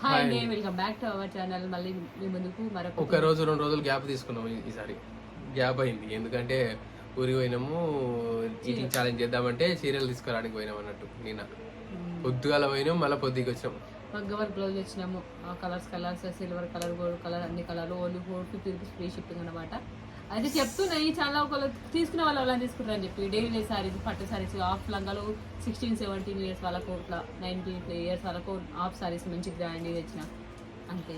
Hi అండి welcome back to our channel మళ్ళీ మీ ముందుకు మరొక ఒక రోజు రెండు రోజులు గ్యాప్ తీసుకున్నాం ఈ- ఈసారి. గ్యాప్ అయింది. ఎందుకంటే ఊరికి పోయినాము ఈటింగ్ ఛాలెంజ్ చేద్దామంటే సీరియల్ తీసుకురావడానికి పోయినాం అన్నట్టు నిన్న. పొద్దుగాల పోయినాం మళ్ళీ పొద్దుకి వచ్చినాం మగ్గ వర్క్ బ్లౌజ్ వచ్చినాము colours colours silver colour gold colour అన్ని కలర్లు only four fifty rupees free shipping అనమాట అయితే చెప్తున్నాయి చాలా ఒకళ్ళు తీసుకునే వాళ్ళు అలా తీసుకుంటారని చెప్పి. డైలీ సారీస్ పట్టు సారీస్ హాఫ్ లంగాలు సిక్స్టీన్ సెవెంటీన్ ఇయర్స్ వాళ్ళకు ఇట్లా నైన్టీన్ ఇయర్స్ వాళ్ళకు హాఫ్ సారీస్ మంచి గ్రాండ్ తెచ్చిన. అంతే.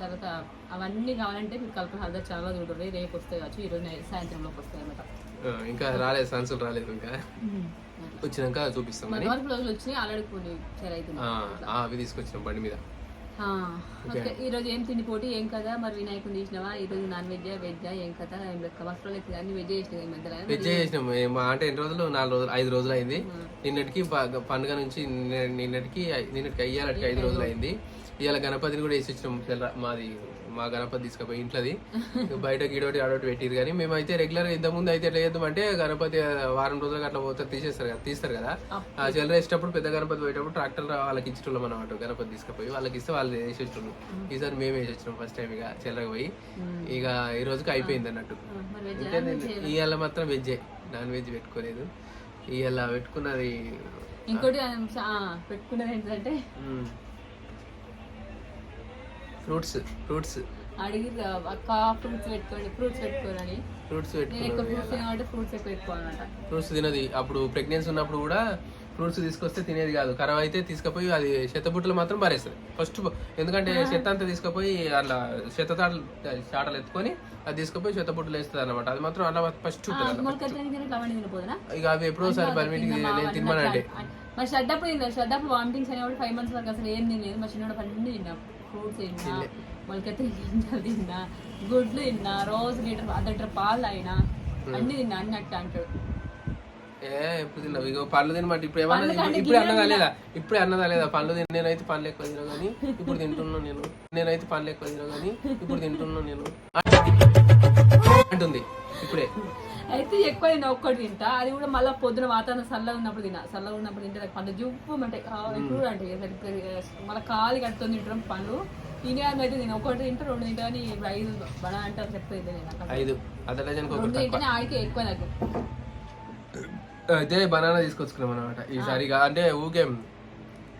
తర్వాత అవన్నీ కావాలంటే మీరు కల్పన హల్దా చాలా చూడండి రేపు వస్తాయి కావచ్చు ఈరోజు సాయంత్రంలోకి వస్తాయి అనమాట ఇంకా రాలేదు సన్సులు రాలేదు ఇంకా. వచ్చినాక చూపిస్తాం బ్లౌజులు వచ్చినాయి ఆల్రెడీ కొన్ని సరే అవి తీసుకొచ్చినాం బండి మీద. ఈ రోజు ఏం తిండి పోటీ? ఏం కదా మరి వినాయకుని చేసినావా ఈ రోజు నాన్ వెజ్ వెజ్ ఏం కదా ఏం లెక్క? వస్త్రాలు అయితే అన్ని వెజ్ చేసినావు ఈ మధ్యలో. వెజ్ చేసినాం. ఏ- మా అంటే ఎన్ని రోజులు? నాలుగు రోజులు ఐదు రోజులు అయింది నిన్నటికి పండుగ నుంచి నిన్న- నిన్నటికి నిన్నటికి అయ్యాలటికి ఐదు రోజులు అయింది ఇవాళ గణపతిని కూడా వేసి వచ్చినాం మాది మా గణపతి తీసుకుపోయి ఇంట్లోది. బయట గిడోటి ఆడోటి పెట్టిరు కానీ మేమైతే రెగ్యులర్ ఇంత ముందు అయితే ఎట్లా చేద్దాం అంటే గణపతి వారం రోజులకు అట్లా పోతారు తీసేస్తారు కదా తీస్తారు కదా. ఆ చిల్లర వేసేటప్పుడు పెద్ద గణపతి పోయేటప్పుడు ట్రాక్టర్ వాళ్ళకి ఇచ్చేటోళ్ళం అన్నమాట గణపతి తీసుకుపోయి. వాళ్ళకి ఇస్తే వాళ్ళు వేసి వచ్చినాం ఈసారి మేము వేసి వచ్చినాం ఫస్ట్ టైం ఇక చిల్లరకి పోయి. ఇక ఈ రోజుకి అయిపోయింది అన్నట్టు. ఇవాళ మాత్రం వెజ్జే. నాన్ వెజ్ పెట్టుకోలేదు. ఇవాళ పెట్టుకున్నది ఇంకోటి పెట్టుకున్నది ఏంటంటే ఫ్రూట్స్ ఫ్రూట్స్. అడిగి అక్క ఫ్రూట్స్ పెట్టుకోండి ఫ్రూట్స్ పెట్టుకోరని. ఫ్రూట్స్ నేను ఎక్కువ ఫ్రూట్స్ తినబట్టి ఫ్రూట్స్ ఎక్కువ పెట్టుకోవాలన్నమాట ఫ్రూట్స్ తినది. అప్పుడు ప్రెగ్నెన్సీ ఉన్నప్పుడు కూడా ఫ్రూట్స్ తీసుకొస్తే తినేది కాదు. ఖరాబ్ అయితే తీసుకుపోయి అది చెత్తబుట్టలు మాత్రం పారేస్తుంది. ఫస్ట్ ఎందుకంటే చెత్త అంతా తీసుకుపోయి అట్లా చెత్త తాటలు చాటలు ఎత్తుకొని అది తీసుకుపోయి చెత్త బుట్టలు వేస్తుంది అనమాట అది మాత్రం అలా ఫస్ట్ అలా. ఇక అవి ఎప్పుడో ఒకసారి పర్మిటింగ్ నేను తినమని అంటే మరి శ్రద్ధప్పుడు తిన్నా శ్రద్ధప్పుడు వామిటింగ్స్ అనేవాడు ఫైవ్ మంత్స్ వరకు అసలు ఏం తినలేదు. మా చిన్నోడు అన్ని తిన్నా ఫ్రూట్స్ తిన్నా మొలకెత్తి గింజలు తిన్నా గుడ్లు తిన్నా రోజు లీటర్ అర్ధ లీటర్ పాలు తాగినా అన్ని తిన్నా అన్ని అట్ట అంటాడు. ఏ ఎప్పుడు తిన్నావు? ఇక పళ్ళు తినమాట ఇప్పుడు ఏమన్నా ఇప్పుడు ఇప్పుడే అన్నదా లేదా పళ్ళు తిన. నేనైతే పనులు ఎక్కువ కానీ ఇప్పుడు తింటున్నా నేను. నేనైతే పనులు ఎక్కువ తిన కానీ ఇప్పుడు తింటున్నా నేను. అంటుంది. ఇప్పుడే. అయితే ఎక్కువ తిన్నా ఒక్కటి తింటా. అది కూడా మళ్ళీ పొద్దున వాతావరణం చల్లగా ఉన్నప్పుడు తిన్నా. చల్లగా ఉన్నప్పుడు తింటే నాకు పండ్లు జుప్పు అంటే ఎప్పుడు అంటే మళ్ళీ కాలు కట్టుకొని తింటాం పండ్లు తినే అయితే నేను ఒకటి తింటా రెండు తింటా అని ఐదు బడ అంటారు చెప్తే నేను నాకు. ఐదు. రెండు తింటేనే ఆడికి ఎక్కువ నాకు. అయితే బనానా తీసుకొచ్చుకున్నాం అనమాట ఈసారి ఇక అంటే ఊకే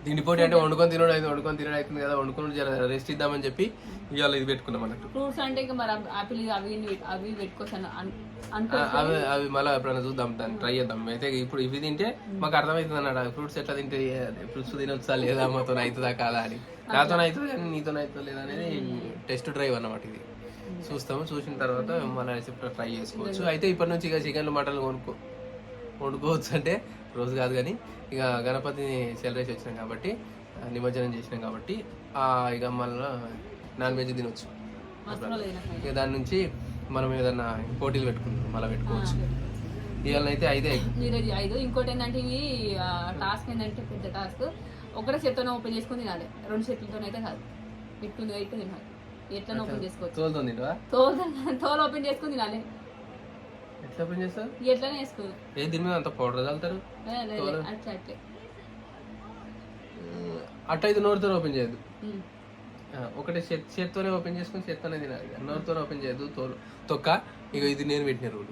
తిండిపోటీ అంటే వండుకొని తినడం అయితే వండుకొని తినడం అవుతుంది కదా వండుకొని రెస్ట్ ఇద్దామని చెప్పి ఇవాళ ఇది పెట్టుకున్నాం అన్నట్టు. ఫ్రూట్స్ అంటే ఇంకా మరి ఆపిల్ అవి అవి పెట్టుకోసాను ఆ, అవి అవి మళ్ళీ ఎప్పుడైనా చూద్దాం దాన్ని ట్రై చేద్దాం. అయితే ఇప్పుడు ఇవి తింటే మాకు అర్థమవుతుంది అన్నమాట ఫ్రూట్స్ ఎట్లా తింటే ఫ్రూట్స్ తినొచ్చా లేదా మాతో అవుతుందా కాదా అని. నాతో అవుతుంది కానీ నీతో అవుతుందా లేదా అనేది టెస్ట్ డ్రైవ్ అన్నమాట ఇది. చూస్తాము చూసిన తర్వాత మళ్ళీ రెసిపీ ట్రై చేసుకోవచ్చు. అయితే ఇప్పటి నుంచి ఇక చికెన్లు మటన్లు కొనుక్కో. వండుకోవచ్చు అంటే రోజు కాదు కానీ ఇక గణపతిని సెలబ్రేట్ వచ్చినాం కాబట్టి నిమజ్జనం చేసినాం కాబట్టి ఆ, ఇక మళ్ళీ నాన్ వెజ్ తినొచ్చు. ఇక దాని నుంచి మనం ఏదన్నా పోటీలు పెట్టుకుంటాం మళ్ళీ పెట్టుకోవచ్చు. ఇవాళ అయితే ఐదే ఈరోజు ఐదు ఇంకోటి ఏంటంటే ఇవి టాస్క్ ఏంటంటే పెద్ద టాస్క్ ఒకటే చేత్తోనే ఓపెన్ చేసుకొని తినాలి. రెండు చేతులతో అయితే కాదు. ఇట్టుంది ఇట్టు తినాలి. ఎట్లా ఓపెన్ చేసుకోవచ్చు. తోలుతుంది? తోలు తోలు ఓపెన్ చేసుకొని తినాలి. ఎట్లా పని చేస్తారు? ఎట్లనే వేసుకో ఏ దీని మీద అంత పౌడర్ చల్లుతారు? అట్లా అట్లే. అట్ట అయితే నోరుతో ఓపెన్ చేయదు ఒకటే చేత్ చేత్తోనే ఓపెన్ చేసుకొని చేత్తోనే తినాలి. నోరుతోనే ఓపెన్ చేయదు తోలు. తొక్క ఇక ఇది నేను పెట్టిన రూల్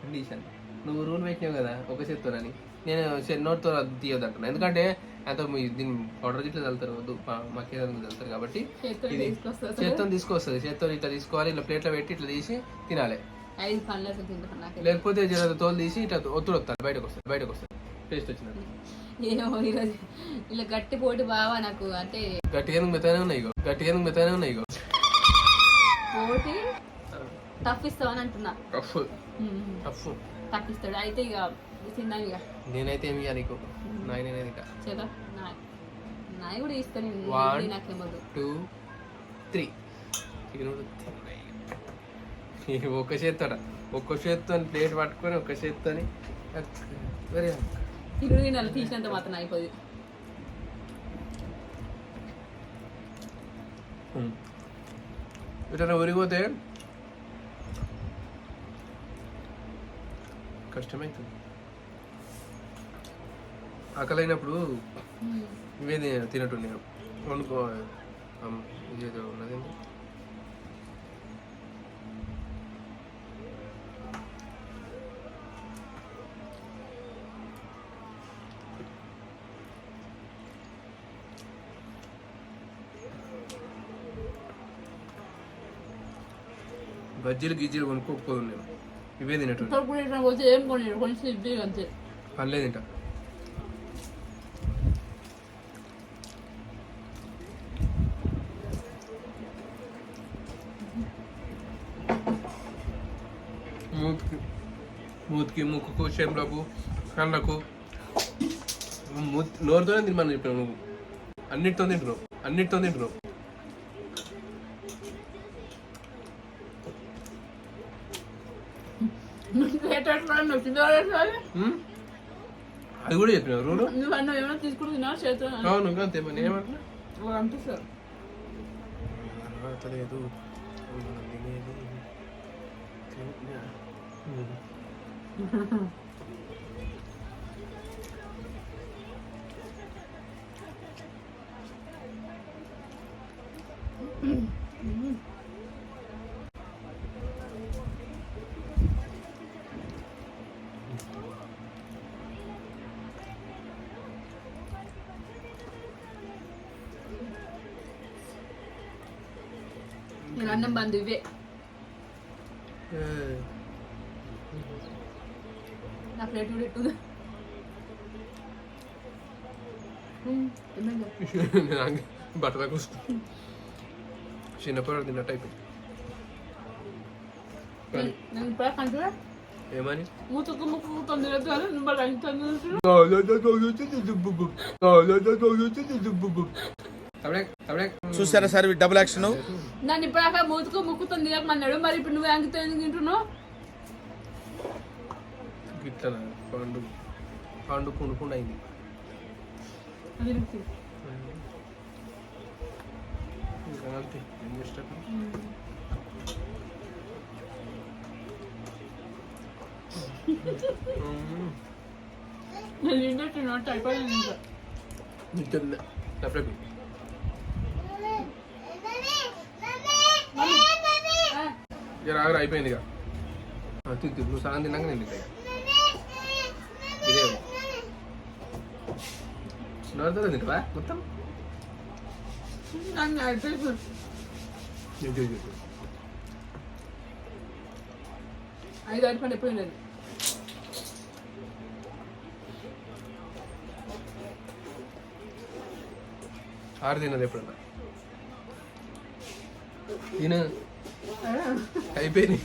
కండిషన్ నువ్వు రూల్ పెట్టినావు కదా ఒక చేత్తోనని నేను నోరుతో తీయొద్దు అంటున్నా ఎందుకంటే అంత దీన్ని పౌడర్ ఇట్లా చల్లుతారు మక్కేదానికి చల్లుతారు కాబట్టి చేత్తోనే ఇది చేత్తో తీసుకొస్తుంది చేత్తో ఇట్లా తీసుకోవాలి ఇట్లా ప్లేట్లో పెట్టి ఇట్లా తీసి తినాలి. ఐదు పనులు అసలు తింటాను నాకు లేకపోతే జర తోలు తీసి ఇట్లా ఒత్తుడు వస్తారు బయటకు వస్తుంది బయటకు వస్తుంది. టేస్ట్ వచ్చినట్టు. ఏమో ఈరోజు ఇలా గట్టి పోటీ బావా నాకు అంటే గట్టిగా మెత్తనే ఉన్నాయి ఇగో. గట్టిగా మెత్తనే ఉన్నాయి ఇగో. పోటీ? టఫ్ ఇస్తావని అంటున్నా. టఫ్. టఫ్ టఫ్ ఇస్తాడు. అయితే ఇక తిందాం ఇక నేనైతే ఏమి ఇవ్వాలి నీకు? నాకు నేనైతే ఇంకా చేద్దాం నాయ్. నాయ్ కూడా ఇస్తాను. నాకేమదు టూ త్రీ ఒక్క చేత్తోట. ఒక్క చేత్తో ప్లేట్ పట్టుకొని ఒక్క చేత్తోని వెరీ తిరుగు తినాలి తీసినంత మాత్రం అయిపోయింది ఇట్లా ఊరికి పోతే కష్టమవుతుంది ఆకలైనప్పుడు ఇవే తిన- తినట్టు నేను వండుకో ఇదేదో బజ్జీలు గిజ్జీలు కొనుక్కోకపోదు నేను ఇవే తినట్టు ఇక్కడ కూడా ఇట్లా పోతే ఏం కొని కొంచెం ఇడ్లీ అంతే పర్లేదు తింటా మూతికి మూతికి ముక్కుకు చెంపలకు కళ్ళకు మూతి నోరుతోనే తినమని చెప్పాను నువ్వు అన్నిటితో తింటున్నావు అన్నిటితో తింటున్నావు నువ్వు తిన్నావు ఉమ్? అది కూడా చెప్పినావు. రూలు? నువ్వు అన్న ఏమైనా తీసుకుని తిన్నావు? చేతులు అవును ఇంకా అంతే. మరి ఏమంటున్నా అనిపిస్తారు తర్వాత లేదు మనం నేను అన్నం బంధు ఇవే. నా ప్లేట్ కూడా అంగ బట్టలకు వస్తుంది చిన్నప్పుడు తిన్నట్టు అయిపోయింది. ఏమని? మూతుకు ముక్కు తొమ్మిది చూసారా సార్ డబుల్ యాక్షన్ నన్ను ఇప్పుడు మూతుకు ముక్కు తొమ్మిది తినకమన్నాడు మరి ఇప్పుడు నువ్వు అంకితో ఎందుకు తింటున్నావు గిట్ల పండు పండు పుండుకుండా అయింది రుచి. ఇంకా అంతే ఏం చేస్తాను నేను తింటున్నా అయిపోయింది ఇంకా నిజంగా తప్పలేదు ఆ, ఇక రాగర అయిపోయింది ఇక తిను. నువ్వు సగం తిన్నాక నేను తింటా. ఇదే నోరుతో తింటావా మొత్తం. ఐదు అయిపోయింది అయిపోయింది అది ఆరు తిన్నది ఎప్పుడన్నా తిను అయిపోయింది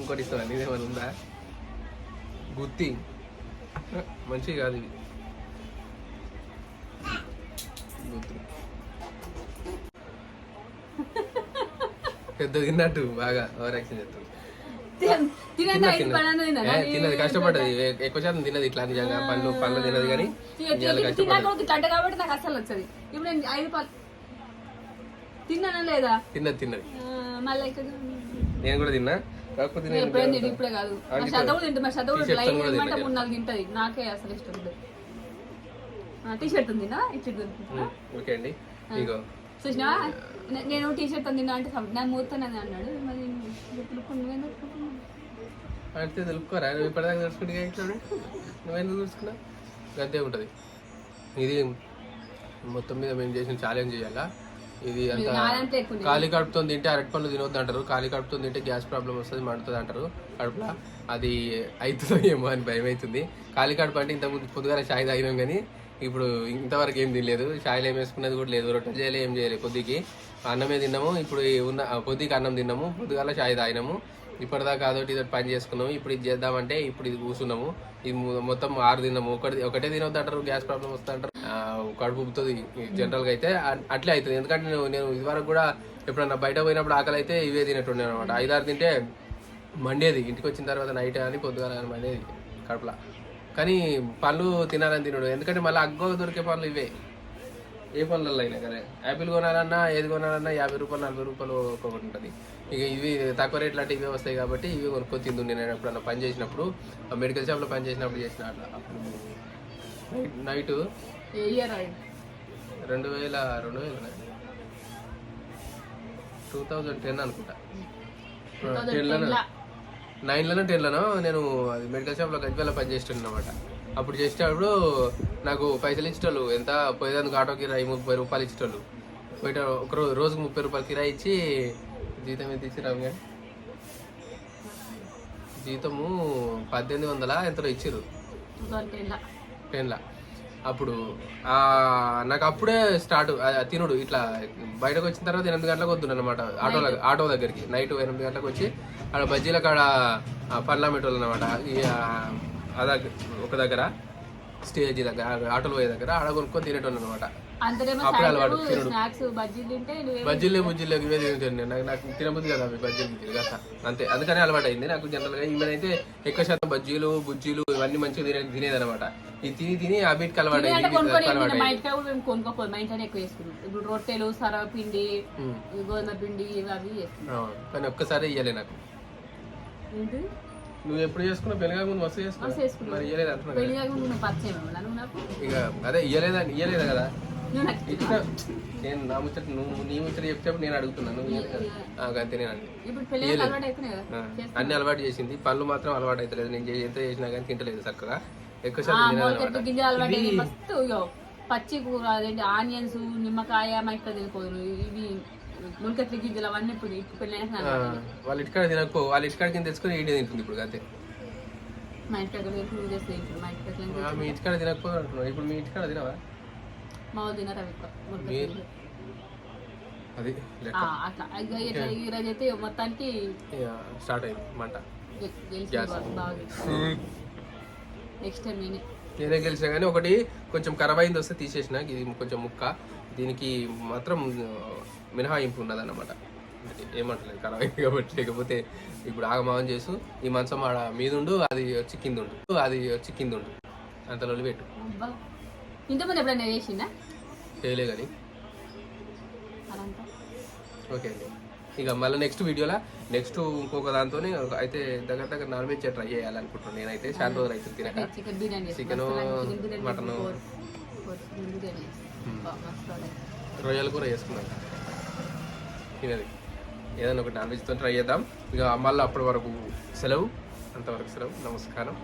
ఇంకోటి ఇస్తావా? నీదేమైనా ఉందా? గుత్తి. మంచిది కాదు ఇవి గుత్తి. పెద్ద తిన్నట్టు బాగా ఓవర్ యాక్షన్ చేస్తుంది తిన్నది, కష్టపడ్డది. ఎక్కువ శాతం తిన్నది ఇట్లా నిజంగా పండ్లు పండ్లు తినదు కానీ పళ్ళు తిన్నది తిన్నది. నేను కూడా తిన్నా. కాకపోతే నేను ఇప్పుడే కాదు. మా ఆగిపోయి. చదువు తింటే మా T-shirts లైన్ తినలేదు. మూడు నాలుగు తింటది. నాకే అసలు ఇష్టం లేదు టీ షర్ట్ ఉందినా ఇచ్చి ఓకే అండి. ఇగో. చూసినా నేను టీ షర్ట్ తిన్నా అంటే నా అన్నాడు. మరి? అంటే తెలుపుకోరా? నువ్వు ఇప్పటిదాకా తెలుసుకుంటే ఇట్లా నువ్వెందుకు చూసుకున్నా అంతే ఉంటుంది. ఇది మొత్తం మీద మేము చేసిన ఛాలెంజ్ చేయాలా? ఇది అంత. ఖాళీ కడుపుతో తింటే అరటి పళ్ళు తినొద్దు అంటారు ఖాళీ కడుపుతో తింటే గ్యాస్ ప్రాబ్లం వస్తుంది మండుతుంది అంటారు. కడుపులో అది అవుతుందో ఏమో అని భయం అవుతుంది ఖాళీ కడుపు అంటే ఇంత ముందు పొద్దుగాల చాయ్ తాగినాం కానీ ఇప్పుడు ఇంతవరకు ఏం తినలేదు. చాయ్లో ఏం వేసుకున్నది కూడా లేదు. రొట్టె చేయలే ఏం చేయలేదు కొద్దికి అన్నమే తిన్నాము. ఇప్పుడు ఉన్న కొద్దికి అన్నం తిన్నాము. పొద్దుగాల చాయ్ తాగినాము. ఇప్పటిదాకా అదొకటి ఇదొకటి పని చేసుకున్నాము. ఇప్పుడు ఇది చేద్దామంటే ఇప్పుడు ఇది కూర్చున్నాము ఇది మొత్తం ఆరు తిన్నాము. ఒకటి ఒకటే తినొద్దు అంటారు గ్యాస్ ప్రాబ్లం వస్తా అంటారు ఆ, కడుపు ఉబ్బుతుంది అయితే. అట్లే అవుతుంది ఎందుకంటే నేను నేను ఇదివరకు కూడా ఎప్పుడన్నా బయట పోయినప్పుడు ఆకలి అయితే ఇవే తినట్టుండే అనమాట ఐదారు తింటే మండేది. ఇంటికి వచ్చిన తర్వాత నైట్ కానీ పొద్దుగాల కానీ మండేది కడుపులా. కానీ పళ్ళు తినాలని తినడు. ఎందుకంటే మళ్ళీ అగ్గో దొరికే పనులు ఇవే. ఏ పనులలో అయినా కానీ యాపిల్ కొనాలన్నా ఏది కొనాలన్నా యాభై రూపాయలు నలభై రూపాయలు ఒక్కొక్కటి ఉంటుంది. ఇక ఇవి తక్కువ రేట్లు అంటే ఇవే వస్తాయి కాబట్టి ఇవి కొనుక్కొని తింటుండే నేను ఎప్పుడన్నా పని చేసినప్పుడు ఆ మెడికల్ షాప్లో పని చేసినప్పుడు చేసిన అట్లా. అప్పుడు నైట్ రెండు వేల రెండు వేల టూ థౌజండ్ టెన్ అనుకుంటా. టెన్లోనో? నైన్లోనో టెన్లోనో? నేను అది మెడికల్ షాప్లో గజ్వేల పని చేస్తున్నాను అనమాట అప్పుడు చేసేటప్పుడు నాకు పైసలు ఇచ్చేటోళ్ళు ఎంత పోయేదానికి ఆటో కిరాయి ముప్పై రూపాయలు ఇచ్చేటోళ్ళు. పోయేట ఒక రోజు రోజుకు ముప్పై రూపాయలు కిరాయి ఇచ్చి జీతం ఎంత ఇచ్చి రాము జీతము పద్దెనిమిది వందల ఎంతలో ఇచ్చిర్రు టెన్లా. అప్పుడు నాకు అప్పుడే స్టార్ట్ తినుడు ఇట్లా బయటకు వచ్చిన తర్వాత ఎనిమిది గంటలకు వద్దు అనమాట ఆటో ఆటో దగ్గరికి. నైట్ ఎనిమిది గంటలకు వచ్చి ఆడ బజ్జీల కాడ మెట్టోళ్ళు అనమాట ఒక దగ్గర. స్టేజ్ దగ్గర ఆటోలు పోయే దగ్గర ఆడ కొనుక్కొని తినేటోళ్ళు అనమాట అప్పుడే అలవాటు తినడు. బజ్జీలు బజ్జీలే ఇవే తింటాను నాకు నాకు తినబుద్ది కదా అవి బజ్జీలు కదా అంతే. అందుకనే అలవాటు అయింది. నాకు జనరల్గా ఈమెనైతే ఎక్కువ శాతం బజ్జీలు బుజ్జీలు ఇవన్నీ మంచిగా తినే తినేదనమాట ఇది తిని తిని ఆ బీట్కి అలవాటు అయింది రొట్టెలు సరవ పిండి ఉమ్. గోధుమ పిండి ఇవి అవి. కానీ ఒక్కసారి ఇయ్యలే నాకు. నువ్వు ఎప్పుడు చేసుకున్నావు? పెళ్ళగా ముందు మస్తు చేసుకున్నాం. మరి ఇయ్యలేదు ఇక అదే ఇయ్యలేదా? ఇయ్యలేదు కదా? ఇచ్చిన నేను నా ముచ్చట నువ్వు నీ ముచ్చట చెప్తే నేను అడుగుతున్నాను అంతే నేను అన్ని అలవాటు చేసింది. పళ్ళు మాత్రం అలవాటు అవుతలేదు నేను ఎంత చేసినా కానీ తింటలేదు చక్కగా ఎక్కువ శాతం పచ్చి కూర ఆనియన్స్ నిమ్మకాయ మా ఇంట్లో తినిపోదు ఇవి మొలకెత్తి గింజలు అవన్నీ ఇప్పుడు. వాళ్ళ ఇంటికాడ తినకపో వాళ్ళ ఇంటికాడ కింద తెచ్చుకొని ఇంటి తింటుంది ఇప్పుడు అంతే. మా నువ్వు చేస్తే ఇప్పుడు మా ఇంటికాడ తినకపోతే అంటున్నావు. ఇప్పుడు మీ ఇంటికాడ తినవా? మా తినరు అవి. అది అట్లా. ఈ రోజు అయితే మొత్తానికి స్టార్ట్ అయింది మంట. నెక్స్ట్ టైం నేనే. నేనే గెలిచినా కానీ ఒకటి కొంచెం ఖరాబ్ అయింది వస్తే తీసేసిన ఇది కొంచెం ముక్క. దీనికి మాత్రం మినహాయింపు ఉన్నది అన్నమాట ఏమంటలేదు ఖరాబ్ అయింది కాబట్టి. లేకపోతే ఇప్పుడు ఆగమాగం చేసు ఈ మంచం ఆడ మీదుండు అది వచ్చి కింద ఉండు అది వచ్చి కింద ఉండు అంత లొల్లి పెట్టు. ఇంతకుముందు ఎప్పుడైనా వేసిందా చేయలే కానీ ఓకే అండి. ఇక మళ్ళీ నెక్స్ట్ వీడియోలో? నెక్స్ట్ ఇంకొక దాంతో అయితే దగ్గర దగ్గర నాన్ వెజ్ ట్రై చేయాలనుకుంటున్నాను నేనైతే చాలా రోజులు అయితే తినక. Chicken mutton. రొయ్యలు కూడా వేసుకున్నాను తినది. ఏదైనా ఒకటి నాన్ వెజ్తో ట్రై చేద్దాం. ఇక మళ్ళీ అప్పటి వరకు సెలవు. అంతవరకు సెలవు. నమస్కారం.